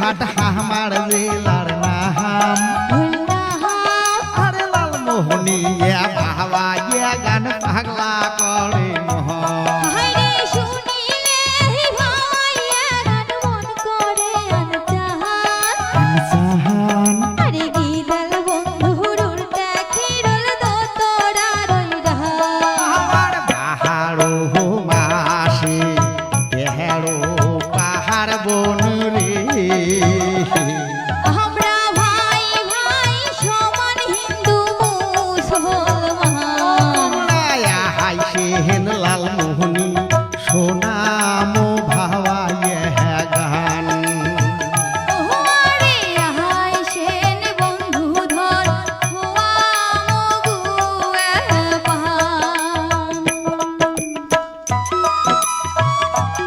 হাট হামার জেলা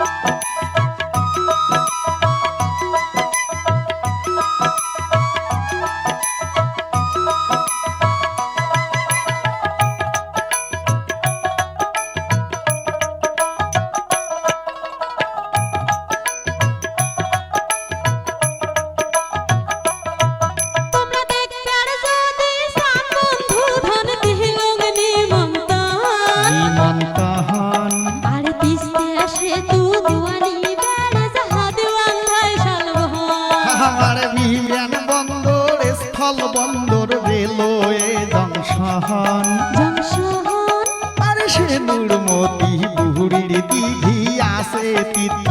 you. জল বন্দর রেলওয়ে জংশন জংশন আর সে নুরমতি বুড়ির দিঘি আসে তিথি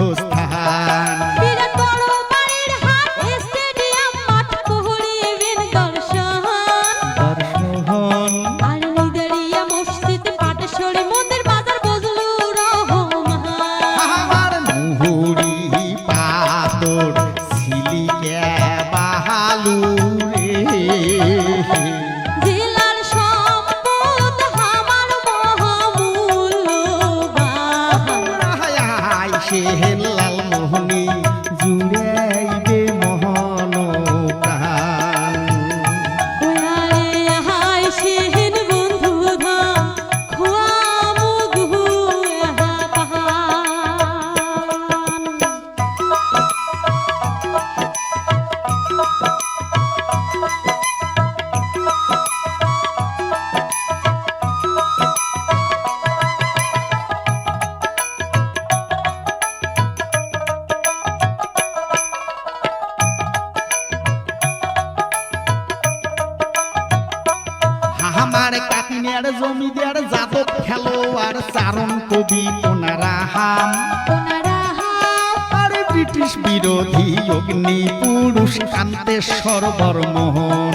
আর যাব খেলো আর চারণ কবি ওনারা হাম। আর ব্রিটিশ বিরোধী অগ্নি পুরুষ কান্তেশ্বর বর্মোহন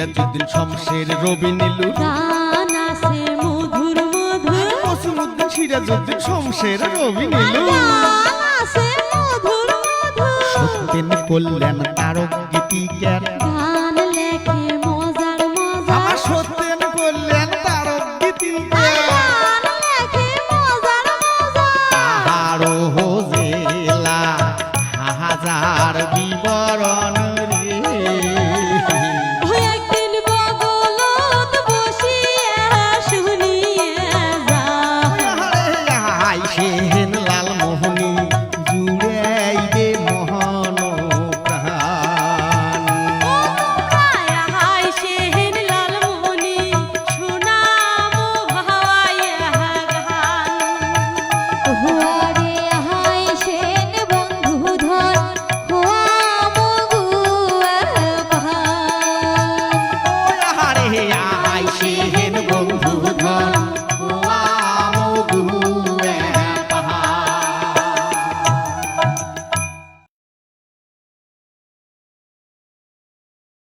সিরাজুদ্দিন শমশের রবি নীলু। মধুর মধুর। মসুমুদ্দিন সিরাজুদ্দিন শমশের রবি নীলু। সত্যেন কল্যাণ তারক গীতিকার। う。